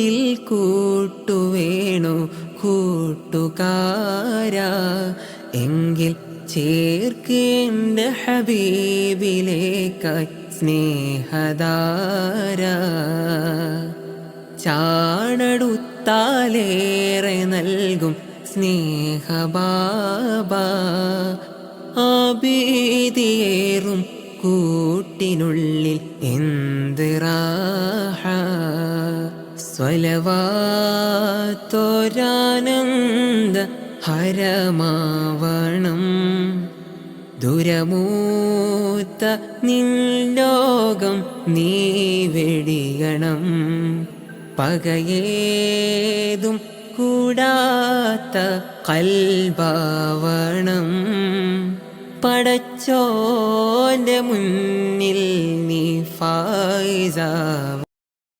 കൂട്ടിൽ കൂട്ടുവേണു കൂട്ടുകാരാ. എങ്കിൽ ചേർക്കേണ്ട ഹബീബിലേക്കായി സ്നേഹദാര ചാണടുത്താലേറെ നൽകും സ്നേഹബാബ. ആബീതിയേറും കൂട്ടിനുള്ളിൽ എന്ത് റാഹ സ്വലവാത്തൊരാനന്ദ ഹരമാവണം. ദുരമൂത്ത നിന്നോകം നീ വെടിയണം പകയേതും കൂടാത്ത കൽഭാവണം. പടച്ചോന്റെ മുന്നിൽ നീ ഫായിസാവ